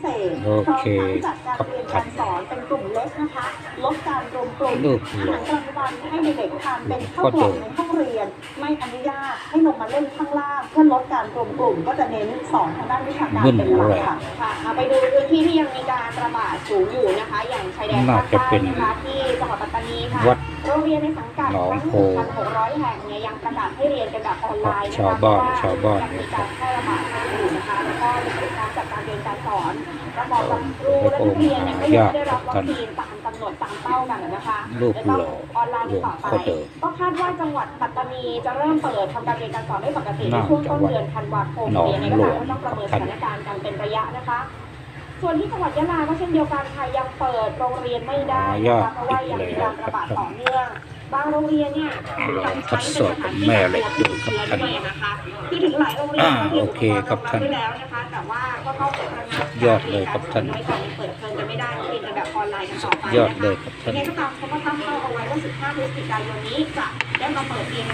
เศษโอเคพร้อมทั้งจัดการเรียนการสอนเป็นกลุ่มเล็กนะคะลดการรวมกลุ่มลูกอาหลหางรกลางวันให้เด็กๆทานเป็นข้าวกล่องในห้องเรียน ไม่อนุญาตให้ลงมาเล่นข้างล่างเพื่อลดการรวมกลุ่มก็จะเน้นสอนทางด้านวิชาการเป็นหลักค่ะค่ะเอาไปดูพื้นที่ที่ยังมีการระบาดสูงอยู่นะคะ อย่างชายแดนน่าภาคจะใต้เป็นนะคะที่จังหวัดปัตตานีค่ะวัดโรงเรียนในสังกัดหนองทั้งโพ1,600แห่งเนี่ยยังประกาศให้เรียนกันแบบออนไลน์นะคะชาวบ้านเพระชาวบ้านยังมีการแพร่ระบาดอยู่นะคะ แล้วก็ยังมีกา รจัดการเรียนการสอนระบอบกับครูและนักเรียนเนี่ยก็ยังไม่ได้รับวัคซีนตามกำหนดตามเป้ากันนะคะลูกจะหต้องล่อออนไลน์กันต่อไปหลวงพ่อเดิมก็คาดว่าจังหวัดปัตตานีจะเริ่มเปิดทำการเรียนการสอนได้ปกติในน่าช่วงจะต้นวัดเดือนธันวาคมหนองเรียนในก็หลวตามงก็ต้องประเมินสท่านถานการณ์กันเป็นระยะนะคะส่วนที่จังหวัดยะลาก็เช่นเดียวกันค่ะยังเปิดโรงเรียนไม่ได้นะคะเพราะว่ายังมีการระบาดต่อเนื่อง บางโรงเรียนเนี่ยลองทดสอบกับแม่เหล็กดูครับท่านด้วยนะคะคือถึงหลายโรงเรียนอ่าก็มีโอเคครับท่านอุปกรณ์รองรับไว้แล้วนะคะแต่ว่าก็ต้องเปิดระงับยอดเลยครับท่านไว้ก่อนยังเปิดเทอมกันไม่ได้เรียนกันแบบออนไลน์กันต่อไปยอดนะคะเลยครับท่านยังไงก็ตามเขาก็ตั้งเป้าเอาไว้ว่า 15พฤศจิกายนนี้จะได้มาเปิดเรียน